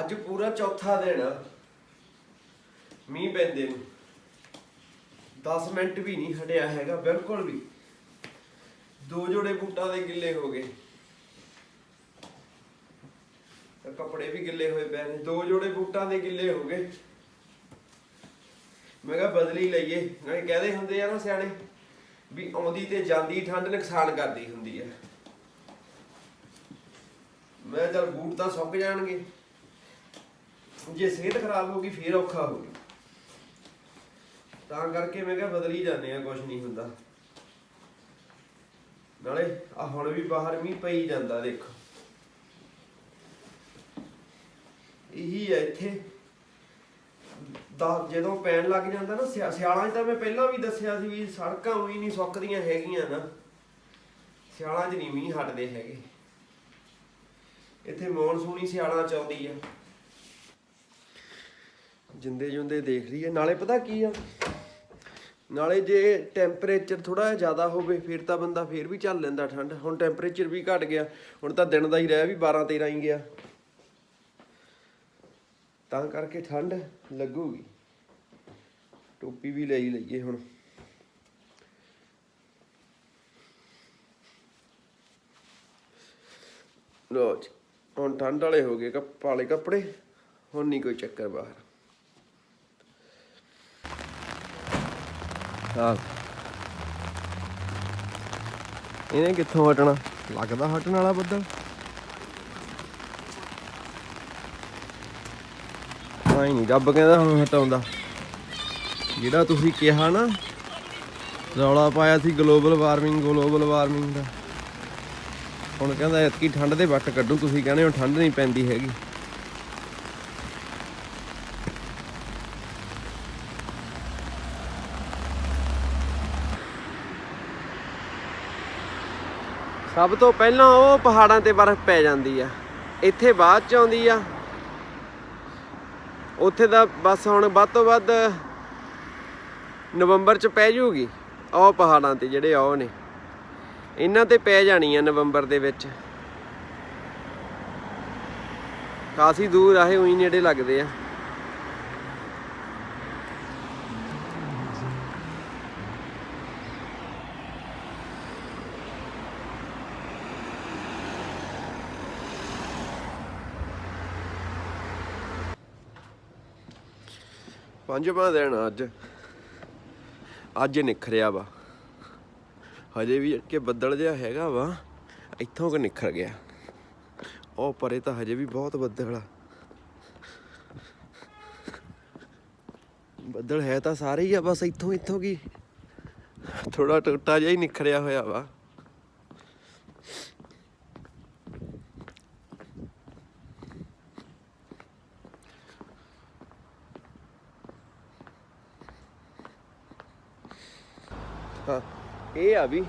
ਅੱਜ ਪੂਰਾ ਚੌਥਾ ਦਿਨ ਆ ਮੀਂਹ ਪੈਂਦੇ ਨੂੰ। 10 ਮਿੰਟ ਵੀ ਨਹੀਂ ਹਟਿਆ ਹੈਗਾ, ਬਿਲਕੁਲ ਵੀ। ਦੋ ਜੋੜੇ ਬੂਟਾਂ ਦੇ ਗਿੱਲੇ ਹੋ ਗਏ। ਕੱਪੜੇ ਵੀ ਗਿੱਲੇ ਹੋਏ ਪਏ ਨੇ। ਦੋ ਜੋੜੇ ਬੂਟਾਂ ਦੇ ਗਿੱਲੇ ਹੋ ਗਏ। ਮੈਂ ਕਿਹਾ ਬਦਲੀ ਲਈਏ। ਨਾਲੇ ਕਹਦੇ ਹੁੰਦੇ ਆ ਨਾ ਸਿਆਣੇ ਵੀ ਆਉਂਦੀ ਤੇ ਜਾਂਦੀ, ਠੰਡ ਨੁਕਸਾਨ ਕਰਦੀ ਹੁੰਦੀ ਆ। ਮੈਂ ਕਿਹਾ ਚੱਲ ਬੂਟ ਤਾਂ ਸੁੱਕ ਜਾਣਗੇ। ਜੇ ਸਿਹਤ ਖਰਾਬ ਹੋ ਗਈ, ਫੇਰ ਔਖਾ ਹੋ ਗਿਆ। ਤਾਂ ਕਰਕੇ ਮੈਂ ਕਿਹਾ ਬਦਲੀ ਜਾਂਦੇ ਆ ਕੁਝ ਨਹੀਂ ਹੁੰਦਾ। ਨਾਲੇ ਆ ਹੁਣ ਵੀ ਬਾਹਰ ਮੀਂਹ ਪਈ ਜਾਂਦਾ, ਦੇਖੋ। ਇਹੀ ਹੈ ਇੱਥੇ। ਦਾ ਜਦੋਂ ਪੈਣ ਲੱਗ ਜਾਂਦਾ ਨਾ, ਸਿਆ- ਸਿਆਲਾਂ 'ਚ ਤਾਂ ਮੈਂ ਪਹਿਲਾਂ ਵੀ ਦੱਸਿਆ ਸੀ ਵੀ ਸੜਕਾਂ ਉਹੀ ਨਹੀਂ ਸੁੱਕਦੀਆਂ ਹੈਗੀਆਂ ਨਾ। ਸਿਆਲਾਂ 'ਚ ਨਹੀਂ ਮੀਂਹ ਹਟਦੇ ਹੈਗੇ। ਇੱਥੇ ਮੌਨਸੂਨ ਹੀ ਸਿਆਲਾਂ 'ਚ ਆਉਂਦੀ ਆ। ਜਿੰਦੇ ਜੁੰਦੇ ਦੇਖ ਲਈਏ। ਨਾਲੇ ਪਤਾ ਕੀ ਆ? ਨਾਲੇ ਜੇ ਟੈਂਪਰੇਚਰ ਥੋੜਾ ਜ਼ਿਆਦਾ ਹੋਵੇ, ਫਿਰ ਤਾਂ ਬੰਦਾ ਫਿਰ ਵੀ ਚੱਲ ਲੈਂਦਾ ਠੰਡ। ਹੁਣ ਟੈਂਪਰੇਚਰ ਵੀ ਘਟ ਗਿਆ। ਹੁਣ ਤਾਂ ਦਿਨ ਦਾ ਹੀ ਰਹਿ ਵੀ 12 13 ਹੀ ਗਿਆ। ਤਾਂ ਕਰਕੇ ਠੰਡ ਲੱਗੂਗੀ। ਟੋਪੀ ਵੀ ਲਈ ਲਈਏ ਹੁਣ। ਲੋ ਜੀ, ਹੁਣ ਠੰਡ ਵਾਲੇ ਹੋ ਗਏ ਕੱਪ ਵਾਲੇ ਕੱਪੜੇ। ਹੁਣ ਨਹੀਂ ਕੋਈ ਚੱਕਰ ਬਾਹਰ। ਹਾਂ ਇਹਨੇ ਕਿੱਥੋਂ ਹਟਣਾ? ਲੱਗਦਾ ਹਟਣ ਵਾਲਾ ਬੱਦਲ। ਆਈ ਨਹੀਂ ਰੱਬ ਕਹਿੰਦਾ ਹੁਣ ਹਟਾਉਂਦਾ। ਜਿਹੜਾ ਤੁਸੀਂ ਕਿਹਾ ਨਾ ਰੌਲਾ ਪਾਇਆ ਸੀ ਗਲੋਬਲ ਵਾਰਮਿੰਗ ਗਲੋਬਲ ਵਾਰਮਿੰਗ ਦਾ। ਹੁਣ ਕਹਿੰਦਾ ਇਤਕੀ ਠੰਡ ਦੇ ਵੱਟ ਕੱਢੂ ਤੁਸੀਂ ਕਹਿੰਦੇ ਹੋ ਠੰਡ ਨਹੀਂ ਪੈਂਦੀ ਹੈਗੀ। ਸਭ ਤੋਂ ਪਹਿਲਾਂ ਉਹ ਪਹਾੜਾਂ ਤੇ ਬਰਫ਼ ਪੈ ਜਾਂਦੀ ਆ। ਇੱਥੇ ਬਾਅਦ ਚ ਆਉਂਦੀ ਆ। ਉੱਥੇ ਦਾ ਬਸ ਹੁਣ ਵੱਧ ਤੋਂ ਵੱਧ ਨਵੰਬਰ ਚ ਪੈ ਜੂਗੀ, ਉਹ ਪਹਾੜਾਂ ਤੇ ਜਿਹੜੇ ਉਹ ਨੇ। ਇਹਨਾਂ ਤੇ ਪੈ ਜਾਣੀ ਆ ਨਵੰਬਰ ਦੇ ਵਿੱਚ। ਕਾਫੀ ਦੂਰ ਆਏ ਉਹੀ ਨੇੜੇ ਲੱਗਦੇ ਆ। ਪੰਜਵਾਂ ਦਿਨ ਆ ਅੱਜ। ਅੱਜ ਨਿਖਰਿਆ ਵਾ। ਹਜੇ ਵੀ ਕਿ ਬੱਦਲ ਜਿਹਾ ਹੈਗਾ ਵਾ। ਇੱਥੋਂ ਕਿ ਨਿਖਰ ਗਿਆ। ਉਹ ਪਰੇ ਤਾਂ ਹਜੇ ਵੀ ਬਹੁਤ ਬੱਦਲ ਆ। ਬੱਦਲ ਹੈ ਤਾਂ ਸਾਰੇ ਹੀ ਆ, ਬਸ ਇੱਥੋਂ ਇੱਥੋਂ ਕੀ। ਥੋੜਾ ਟੁੱਟਾ ਜਿਹਾ ਹੀ ਨਿਖਰਿਆ ਹੋਇਆ ਵਾ। ਹਾਂ। ਇਹ ਆ ਵੀ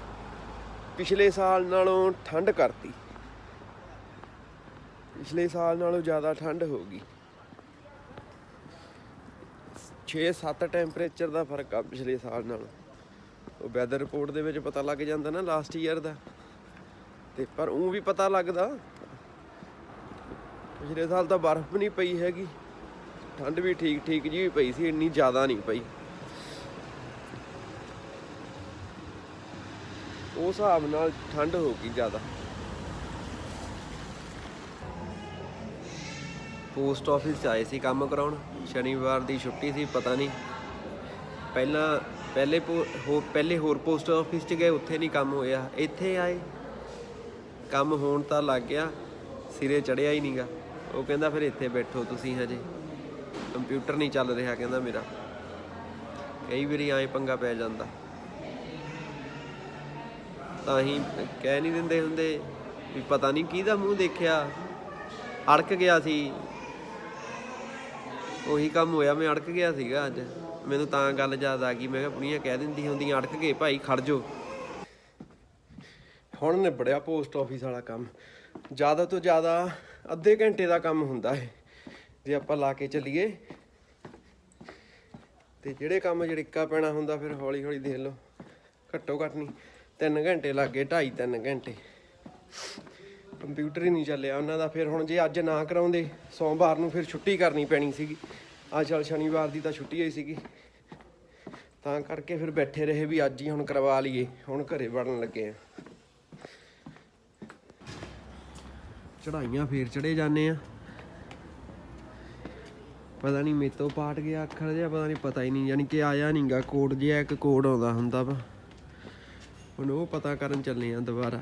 ਪਿਛਲੇ ਸਾਲ ਨਾਲੋਂ ਠੰਡ ਕਰਤੀ। ਪਿਛਲੇ ਸਾਲ ਨਾਲੋਂ ਜ਼ਿਆਦਾ ਠੰਡ ਹੋ ਗਈ। 6-7 ਟੈਂਪਰੇਚਰ ਦਾ ਫ਼ਰਕ ਆ ਪਿਛਲੇ ਸਾਲ ਨਾਲੋਂ। ਉਹ ਵੈਦਰ ਰਿਪੋਰਟ ਦੇ ਵਿੱਚ ਪਤਾ ਲੱਗ ਜਾਂਦਾ ਨਾ ਲਾਸਟ ਈਅਰ ਦਾ। ਤੇ ਪਰ ਉਹ ਵੀ ਪਤਾ ਲੱਗਦਾ। ਪਿਛਲੇ ਸਾਲ ਤਾਂ ਬਰਫ਼ ਵੀ ਨਹੀਂ ਪਈ ਹੈਗੀ। ਠੰਡ ਵੀ ਠੀਕ ਠੀਕ ਜੀ ਪਈ ਸੀ, ਇੰਨੀ ਜ਼ਿਆਦਾ ਨਹੀਂ ਪਈ। ਉਸ ਹਿਸਾਬ ਨਾਲ ਠੰਡ ਹੋ ਗਈ ਜ਼ਿਆਦਾ। ਪੋਸਟ ਆਫਿਸ 'ਚ ਆਏ ਸੀ ਕੰਮ ਕਰਾਉਣ। ਸ਼ਨੀਵਾਰ ਦੀ ਛੁੱਟੀ ਸੀ, ਪਤਾ ਨਹੀਂ। ਪਹਿਲਾਂ, ਪਹਿਲੇ ਪੋ- ਹੋ, ਪਹਿਲੇ ਹੋਰ ਪੋਸਟ ਆਫਿਸ 'ਚ ਗਏ, ਉੱਥੇ ਨਹੀਂ ਕੰਮ ਹੋਇਆ। ਇੱਥੇ ਆਏ। ਕੰਮ ਹੋਣ ਤਾਂ ਲੱਗ ਗਿਆ। ਸਿਰੇ ਚੜਿਆ ਹੀ ਨਹੀਂਗਾ। ਉਹ ਕਹਿੰਦਾ, ਫਿਰ ਇੱਥੇ ਬੈਠੋ ਤੁਸੀਂ ਹਜੇ। ਕੰਪਿਊਟਰ ਨਹੀਂ ਚੱਲ ਰਿਹਾ, ਕਹਿੰਦਾ ਮੇਰਾ। ਕਈ ਵਾਰੀ ਐਂ ਪੰਗਾ ਪੈ ਜਾਂਦਾ। ਤਾਂ ਹੀ ਕਹਿ ਨਹੀਂ ਦਿੰਦੇ ਹੁੰਦੇ ਵੀ ਪਤਾ ਨਹੀਂ ਕਿਹਦਾ ਮੂੰਹ ਦੇਖਿਆ। ਅੜਕ ਗਿਆ ਸੀ। ਉਹੀ ਕੰਮ ਹੋਇਆ, ਮੈਂ ਅੜਕ ਗਿਆ ਸੀਗਾ ਅੱਜ। ਮੈਨੂੰ ਤਾਂ ਗੱਲ ਯਾਦ ਆ ਗਈ, ਮੈਂ ਕਿਹਾ ਬੁੜੀਆਂ ਕਹਿ ਦਿੰਦੀ ਹੁੰਦੀਆਂ, ਅੜਕ ਗਏ, ਭਾਈ ਖੜ ਜੋ ਹੁਣ ਨਿਬੜਿਆ ਪੋਸਟ ਆਫਿਸ ਵਾਲਾ ਕੰਮ। ਜ਼ਿਆਦਾ ਤੋਂ ਜ਼ਿਆਦਾ ਅੱਧੇ ਘੰਟੇ ਦਾ ਕੰਮ ਹੁੰਦਾ ਹੈ ਜੇ ਆਪਾਂ ਲਾ ਕੇ ਚੱਲੀਏ, ਤੇ ਜਿਹੜੇ ਕੰਮ ਜੜਿੱਕਾ ਪੈਣਾ ਹੁੰਦਾ, ਫਿਰ ਹੌਲੀ ਹੌਲੀ ਦੇਖ ਲਓ। ਘੱਟੋ ਘੱਟ ਨਹੀਂ। 3 ਘੰਟੇ ਲੱਗੇ 2.5 3 ਘੰਟੇ। ਕੰਪਿਊਟਰ ਹੀ ਨਹੀਂ ਚੱਲਿਆ ਉਹਨਾਂ ਦਾ। ਫਿਰ ਹੁਣ ਜੇ ਅੱਜ ਨਾ ਕਰਾਉਂਦੇ, ਸੋਮਵਾਰ ਨੂੰ ਫਿਰ ਛੁੱਟੀ ਕਰਨੀ ਪੈਣੀ ਸੀਗੀ। ਅੱਜ ਚੱਲ ਸ਼ਨੀਵਾਰ ਦੀ ਤਾਂ ਛੁੱਟੀ ਹੋਈ ਸੀਗੀ। ਤਾਂ ਕਰਕੇ ਫਿਰ ਬੈਠੇ ਰਹੇ ਵੀ ਅੱਜ ਹੀ ਹੁਣ ਕਰਵਾ ਲਈਏ। ਹੁਣ ਘਰੇ ਵੜਨ ਲੱਗੇ ਆ। ਚੜਾਈਆਂ ਫੇਰ ਚੜੇ ਜਾਂਦੇ ਆ। ਪਤਾ ਨਹੀਂ ਮੇਤੋਂ ਪਾਟ ਗਿਆ ਅੱਖਰ ਜਿਹਾ, ਪਤਾ ਨਹੀਂ, ਪਤਾ ਹੀ ਨਹੀਂ। ਯਾਨੀ ਕਿ ਆਇਆ ਨਹੀਂਗਾ ਕੋਡ ਜਿਹਾ ਇੱਕ ਕੋਡ ਆਉਂਦਾ ਹੁੰਦਾ ਵਾ। ਹੁਣ ਉਹ ਪਤਾ ਕਰਨ ਚੱਲੇ ਆ ਦੁਬਾਰਾ।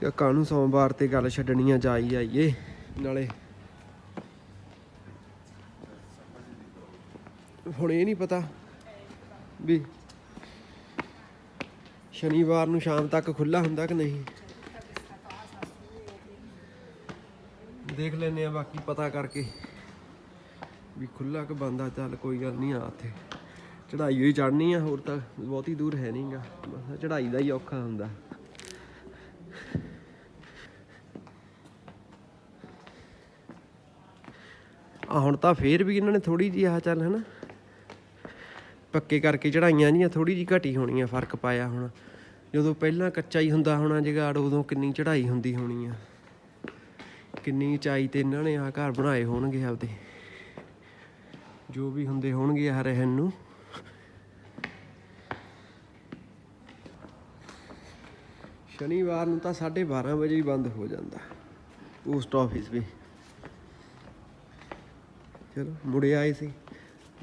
ਕਿ ਕਾਨੂੰ ਸੋਮਵਾਰ ਤੇ ਗੱਲ ਛੱਡਣੀ ਆ, ਜਾਈ ਜਾਈਏ ਨਾਲੇ। ਹੁਣ ਇਹ ਨਹੀਂ ਪਤਾ ਵੀ ਸ਼ਨੀਵਾਰ ਨੂੰ ਸ਼ਾਮ ਤੱਕ ਖੁੱਲਾ ਹੁੰਦਾ ਕਿ ਨਹੀਂ। ਦੇਖ ਲੈਨੇ ਆ ਬਾਕੀ ਪਤਾ ਕਰਕੇ ਵੀ ਖੁੱਲਾ ਕਿ ਬੰਦਾ ਚੱਲ ਕੋਈ ਗੱਲ ਨਹੀਂ ਆ ਉੱਥੇ। ਚੜਾਈ ਹੋਈ ਚੜਨੀ ਆ, ਹੋਰ ਤਾਂ ਬਹੁਤੀ ਦੂਰ ਹੈ ਨਹੀਂਗਾ ਬਸ ਚੜਾਈ ਦਾ ਹੀ ਔਖਾ ਹੁੰਦਾ। ਆ ਹੁਣ ਤਾਂ ਫੇਰ ਵੀ ਇਹਨਾਂ ਨੇ ਥੋੜੀ ਜਿਹੀ ਆ ਚੱਲ, ਹਨਾ? ਪੱਕੇ ਕਰਕੇ ਚੜਾਈਆਂ ਜੀਆਂ ਥੋੜੀ ਜਿਹੀ ਘਟੀ ਹੋਣੀ ਆ ਫ਼ਰਕ ਪਾਇਆ ਹੁਣ। ਜਦੋਂ ਪਹਿਲਾਂ ਕੱਚਾ ਹੀ ਹੁੰਦਾ ਹੋਣਾ ਜਗਾੜ, ਉਦੋਂ ਕਿੰਨੀ ਚੜਾਈ ਹੁੰਦੀ ਹੋਣੀ ਆ। ਕਿੰਨੀ ਉਚਾਈ ਤੇ ਇਹਨਾਂ ਨੇ ਆ ਘਰ ਬਣਾਏ ਹੋਣਗੇ ਆਪਦੇ। ਜੋ ਵੀ ਹੁੰਦੇ ਹੋਣਗੇ ਆ ਰਹਿਣ ਨੂੰ। ਸ਼ਨੀਵਾਰ ਨੂੰ ਤਾਂ 12:30 ਵਜੇ ਹੀ ਬੰਦ ਹੋ ਜਾਂਦਾ। ਪੋਸਟ ਆਫਿਸ ਵੀ। ਚਲੋ, ਮੁੜੇ ਆਏ ਸੀ।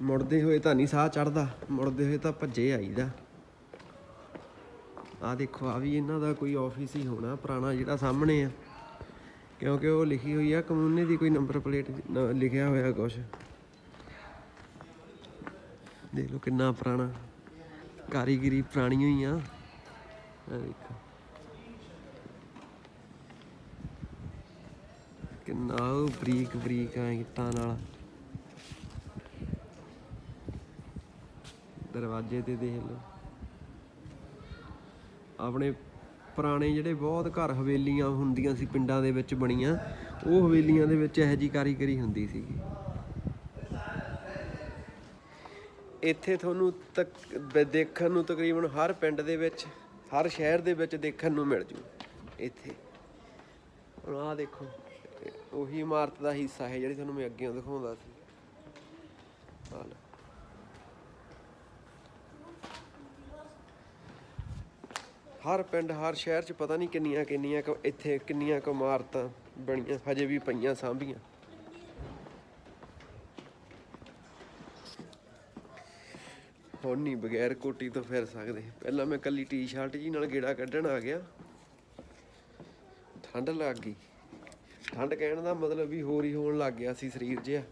ਮੁੜਦੇ ਹੋਏ ਤਾਂ ਨਹੀਂ ਸਾਹ ਚੜਦਾ ਮੁੜਦੇ ਹੋਏ ਤਾਂ ਭੱਜੇ ਆਈਦਾ। ਆ ਦੇਖੋ ਆ ਵੀ ਇਹਨਾਂ ਦਾ ਕੋਈ ਆਫਿਸ ਹੀ ਹੋਣਾ, ਪੁਰਾਣਾ ਜਿਹੜਾ ਸਾਹਮਣੇ ਆ। ਕਿਉਂਕਿ ਉਹ ਲਿਖੀ ਹੋਈ ਆ ਕਮੂਨੇ ਦੀ ਕੋਈ ਨੰਬਰ ਪਲੇਟ ਲਿਖਿਆ ਹੋਇਆ ਕੁਛ। ਦੇਖ ਲਓ ਕਿੰਨਾ ਪੁਰਾਣਾ ਕਾਰੀਗਰੀ ਪੁਰਾਣੀ ਹੋਈ ਆ। ਆ ਦੇਖੋ। ਕਿੰਨਾ ਉਹ ਬਰੀਕ ਬਰੀਕ ਆ ਇੱਟਾਂ ਨਾਲ। ਦਰਵਾਜ਼ੇ ਤੇ ਦੇਖ ਲਓ। ਆਪਣੇ ਪੁਰਾਣੇ ਜਿਹੜੇ ਬਹੁਤ ਘਰ ਹਵੇਲੀਆਂ ਹੁੰਦੀਆਂ ਸੀ ਪਿੰਡਾਂ ਦੇ ਵਿੱਚ ਬਣੀਆਂ, ਉਹ ਹਵੇਲੀਆਂ ਦੇ ਵਿੱਚ ਇਹੋ ਜੀ ਕਾਰੀਗਰੀ ਹੁੰਦੀ ਸੀ। ਇੱਥੇ ਤੁਹਾਨੂੰ ਤੱਕ ਦੇਖਣ ਨੂੰ ਤਕਰੀਬਨ ਹਰ ਪਿੰਡ ਦੇ ਵਿੱਚ, ਹਰ ਸ਼ਹਿਰ ਦੇ ਵਿੱਚ ਦੇਖਣ ਨੂੰ ਮਿਲ ਜੂ। ਇੱਥੇ। ਹੁਣ ਆਹ ਦੇਖੋ। ਉਹੀ ਇਮਾਰਤ ਦਾ ਹਿੱਸਾ ਹੈ ਜਿਹੜੀ ਤੁਹਾਨੂੰ ਮੈਂ ਅੱਗੇ ਦਿਖਾਉਂਦਾ ਸੀ। ਆਹ ਹਰ ਪਿੰਡ, ਹਰ ਸ਼ਹਿਰ 'ਚ ਪਤਾ ਨਹੀਂ ਕਿੰਨੀਆਂ ਕਿੰਨੀਆਂ ਇੱਥੇ ਕਿੰਨੀਆਂ ਇਮਾਰਤਾਂ ਬਣੀਆਂ, ਹਜੇ ਵੀ ਪਈਆਂ ਸਾਂਭੀਆਂ। ਹੁਣ ਨਹੀਂ ਬਗੈਰ ਕੋਟੀ ਤੋਂ ਫਿਰ ਸਕਦੇ। ਪਹਿਲਾਂ ਮੈਂ ਕੱਲੀ ਟੀ-ਸ਼ਰਟ ਜੀ ਨਾਲ ਗੇੜਾ ਕੱਢਣ ਆ ਗਿਆ। ਠੰਡ ਲੱਗ ਗਈ। ਠੰਡ ਕਹਿਣ ਦਾ ਮਤਲਬ ਵੀ ਹੋਰ ਹੀ ਹੋਣ ਲੱਗ ਗਿਆ ਸੀ ਸਰੀਰ ਜਿਹਾ।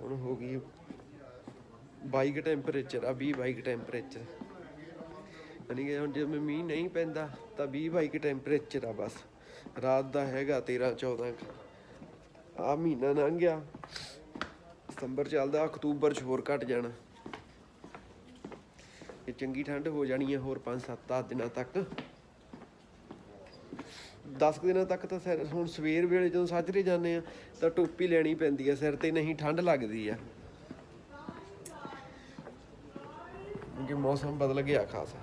ਹੁਣ ਹੋ ਗਈ ਬਾਈਕ ਟੈਂਪਰੇਚਰ ਆ 20 ਬਾਈਕ ਟੈਂਪਰੇਚਰ ਯਾਨੀ ਕਿ ਹੁਣ ਜਿਵੇਂ ਮੀਂਹ ਨਹੀਂ ਪੈਂਦਾ ਤਾਂ 20 ਬਾਈਕ ਟੈਂਪਰੇਚਰ ਆ ਬਸ। ਰਾਤ ਦਾ ਹੈਗਾ 13 14 ਆ ਮਹੀਨਾ ਲੰਘ ਗਿਆ। ਸਤੰਬਰ ਚੱਲਦਾ, ਅਕਤੂਬਰ ਚ ਹੋਰ ਘਟ ਜਾਣਾ। ਇਹ ਚੰਗੀ ਠੰਡ ਹੋ ਜਾਣੀ ਹੈ ਹੋਰ 5-7 ਦਿਨਾਂ ਤੱਕ। 10 ਦਿਨਾਂ ਤੱਕ ਤਾਂ ਸਿਰ, ਹੁਣ ਸਵੇਰ ਵੇਲੇ ਜਦੋਂ ਸਾਜਰੇ ਜਾਂਦੇ ਆ, ਤਾਂ ਟੋਪੀ ਲੈਣੀ ਪੈਂਦੀ ਆ ਸਿਰ ਤੇ, ਨਹੀਂ ਠੰਡ ਲੱਗਦੀ ਆ। ਕਿਉਂਕਿ ਮੌਸਮ ਬਦਲ ਗਿਆ ਖਾਸਾ।